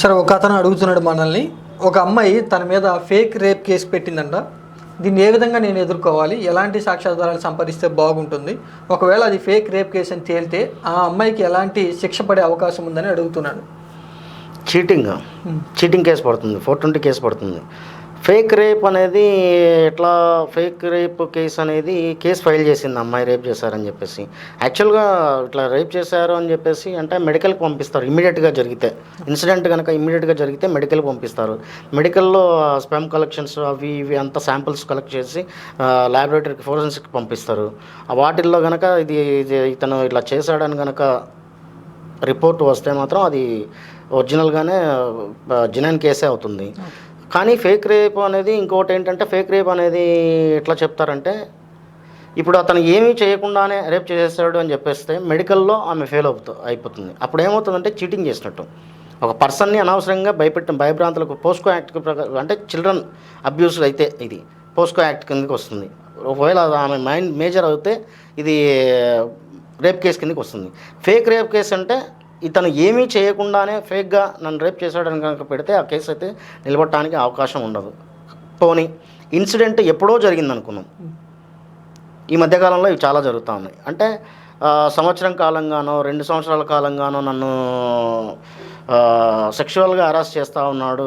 Sir ఒక అతను అడుగుతున్నాడు మనల్ని. ఒక అమ్మాయి తన మీద ఫేక్ రేప్ కేసు పెట్టిందంట. దీన్ని ఏ విధంగా నేను ఎదుర్కోవాలి? ఎలాంటి సాక్ష్యాధారాలు సంపాదిస్తే బాగుంటుంది? ఒకవేళ అది ఫేక్ రేప్ కేసు అని తేలితే ఆ అమ్మాయికి ఎలాంటి శిక్ష పడే అవకాశం ఉందని అడుగుతున్నాడు. చీటింగ్. చీటింగ్ కేసు పడుతుంది. ఫోర్ ట్వంటీ కేసు పడుతుంది. ఫేక్ రేప్ అనేది ఎట్లా ఫేక్ రేప్ కేసు అనేది కేసు ఫైల్ చేసింది అమ్మాయి రేప్ చేశారని చెప్పేసి. యాక్చువల్గా ఇట్లా రేప్ చేశారు అని చెప్పేసి అంటే మెడికల్కి పంపిస్తారు ఇమీడియట్గా జరిగితే. ఇన్సిడెంట్ కనుక ఇమీడియట్గా జరిగితే మెడికల్కి పంపిస్తారు. మెడికల్లో స్పెమ్ కలెక్షన్స్ అవి ఇవి అంతా శాంపిల్స్ కలెక్ట్ చేసి ల్యాబొరేటరీకి ఫోరెన్సిక్ పంపిస్తారు. వాటిల్లో కనుక ఇది ఇది ఇతను ఇట్లా చేశాడని కనుక రిపోర్ట్ వస్తే మాత్రం అది ఒరిజినల్గానే జినైన్ కేసే అవుతుంది. కానీ ఫేక్ రేప్ అనేది ఇంకోటి ఏంటంటే ఫేక్ రేప్ అనేది ఎట్లా చెప్తారంటే ఇప్పుడు అతను ఏమీ చేయకుండానే రేప్ చేసేస్తాడు అని చెప్పేస్తే మెడికల్లో ఆమె ఫెయిల్ అవుతూ అయిపోతుంది. అప్పుడు ఏమవుతుందంటే చీటింగ్ చేసినట్టు. ఒక పర్సన్ని అనవసరంగా భయపెట్టిన భయభ్రాంతులకు పోస్కో యాక్ట్ ప్రకారం అంటే చిల్డ్రన్ అబ్యూస్ అయితే ఇది పోస్కో యాక్ట్ కిందకి వస్తుంది. ఒకవేళ ఆమె మైండ్ మేజర్ అయితే ఇది రేప్ కేసు కిందకి వస్తుంది. ఫేక్ రేప్ కేసు అంటే ఇతను ఏమీ చేయకుండానే ఫేక్గా నన్ను రేప్ చేశాడని కనుక పెడితే ఆ కేసు అయితే నిలబడటానికి అవకాశం ఉండదు. పోనీ ఇన్సిడెంట్ ఎప్పుడో జరిగింది అనుకున్నాం. ఈ మధ్యకాలంలో ఇవి చాలా జరుగుతూ ఉన్నాయి. అంటే సంవత్సరం కాలంగానో రెండు సంవత్సరాల కాలంగానో నన్ను సెక్షువల్గా అరెస్ట్ చేస్తూ ఉన్నాడు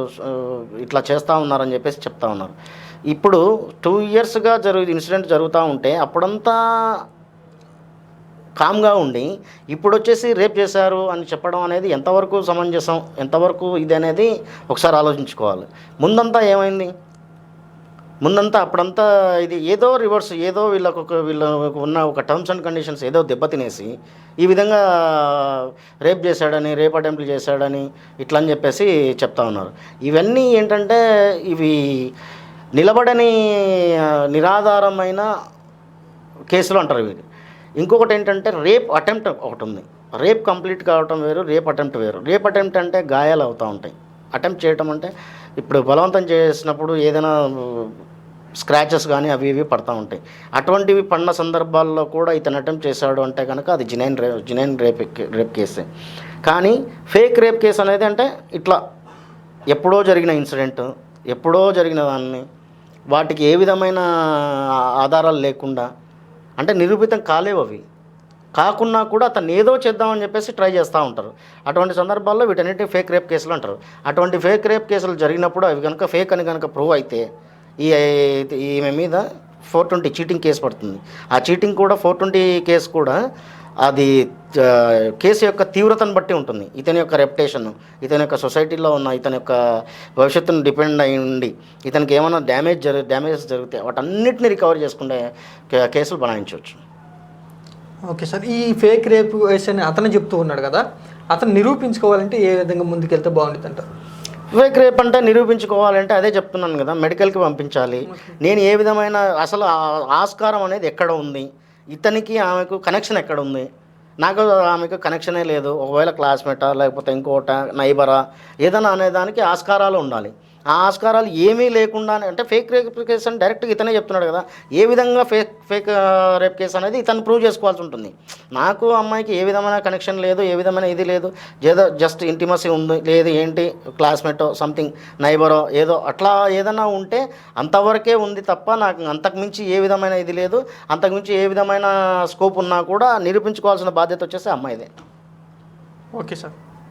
ఇట్లా చేస్తూ ఉన్నారని చెప్పేసి చెప్తా ఉన్నారు. ఇప్పుడు టూ ఇయర్స్గా జరుగు ఇన్సిడెంట్ జరుగుతూ ఉంటే అప్పుడంతా కామ్గా ఉండి ఇప్పుడు వచ్చేసి రేప్ చేశారు అని చెప్పడం అనేది ఎంతవరకు సమంజసం ఎంతవరకు ఇది అనేది ఒకసారి ఆలోచించుకోవాలి. ముందంతా ఏమైంది? ముందంతా అప్పుడంతా ఇది ఏదో రివర్స్ ఏదో వీళ్ళకు ఒక వీళ్ళకు ఉన్న ఒక టర్మ్స్ అండ్ కండిషన్స్ ఏదో దెబ్బతినేసి ఈ విధంగా రేప్ చేశాడని రేప్ అటెంప్ట్లు చేశాడని ఇట్లా అని చెప్పేసి చెప్తా ఉన్నారు. ఇవన్నీ ఏంటంటే ఇవి నిలబడని నిరాధారమైన కేసులు అంటారు వీటి ఇంకొకటి ఏంటంటే రేప్ అటెంప్ట్ ఒకటి ఉంది. రేప్ కంప్లీట్ కావటం వేరు రేప్ అటెంప్ట్ వేరు. రేప్ అటెంప్ట్ అంటే గాయాలు అవుతూ ఉంటాయి. అటెంప్ట్ చేయటం అంటే ఇప్పుడు బలవంతం చేసినప్పుడు ఏదైనా స్క్రాచెస్ కానీ అవి ఇవి పడతా ఉంటాయి. అటువంటివి పడిన సందర్భాల్లో కూడా ఇతను అటెంప్ట్ చేశాడు అంటే కనుక అది జినైన్ రే జినైన్ రేప్ రేప్ కేసే. కానీ ఫేక్ రేప్ కేసు అనేది అంటే ఇట్లా ఎప్పుడో జరిగిన ఇన్సిడెంట్ ఎప్పుడో జరిగిన దాన్ని వాటికి ఏ విధమైన ఆధారాలు లేకుండా అంటే నిరూపితం కాలేవు అవి. కాకున్నా కూడా అతను ఏదో చేద్దామని చెప్పేసి ట్రై చేస్తూ ఉంటారు. అటువంటి సందర్భాల్లో వీటన్నిటి ఫేక్ రేప్ కేసులు అంటారు. అటువంటి ఫేక్ రేప్ కేసులు జరిగినప్పుడు అవి కనుక ఫేక్ అని కనుక ప్రూవ్ అయితే ఈ ఈమె మీద ఫోర్ ట్వంటీ చీటింగ్ కేసు పడుతుంది. ఆ చీటింగ్ కూడా ఫోర్ ట్వంటీ కేసు కూడా అది కేసు యొక్క తీవ్రతను బట్టి ఉంటుంది. ఇతని యొక్క రెప్యుటేషన్ ఇతని యొక్క సొసైటీలో ఉన్న ఇతని యొక్క భవిష్యత్తును డిపెండ్ అయి ఉండి ఇతనికి ఏమైనా డ్యామేజ్ జరు డ్యామేజెస్ జరిగితే వాటన్నిటిని రికవర్ చేసుకునే కే- కేసులు బనాయించవచ్చు. ఓకే సార్ ఈ ఫేక్ రేప్ అని అతను చెప్తూ ఉన్నాడు కదా అతను నిరూపించుకోవాలంటే ఏ విధంగా ముందుకెళ్తే బాగుంటుంది అంటారు ఫేక్ రేప్ అంటే నిరూపించుకోవాలంటే అదే చెప్తున్నాను కదా మెడికల్కి పంపించాలి. నేను ఏ విధమైన అసలు ఆస్కారం అనేది ఎక్కడ ఉంది? ఇతనికి ఆమెకు కనెక్షన్ ఎక్కడ ఉంది నాకు ఆమెకు కనెక్షనే లేదు. ఒకవేళ క్లాస్మేటా లేకపోతే ఇంకోట నైబరా ఏదైనా అనేదానికి ఆస్కారాలు ఉండాలి. ఆ ఆస్కారాలు ఏమీ లేకుండా అంటే ఫేక్ రేప్ కేసు అని డైరెక్ట్గా ఇతనే చెప్తున్నాడు కదా. ఏ విధంగా ఫేక్ ఫేక్ రేప్ కేసు అనేది ఇతను ప్రూవ్ చేసుకోవాల్సి ఉంటుంది. నాకు అమ్మాయికి ఏ విధమైన కనెక్షన్ లేదు ఏ విధమైన ఇది లేదు. ఏదో జస్ట్ ఇంటిమసీ ఉంది లేదు ఏంటి క్లాస్మేటో సంథింగ్ నైబరో ఏదో అట్లా ఏదైనా ఉంటే అంతవరకే ఉంది తప్ప నాకు అంతకుమించి ఏ విధమైన ఇది లేదు. అంతకుమించి ఏ విధమైన స్కోప్ ఉన్నా కూడా నిరూపించుకోవాల్సిన బాధ్యత వచ్చేసి అమ్మాయిదే. Okay sir.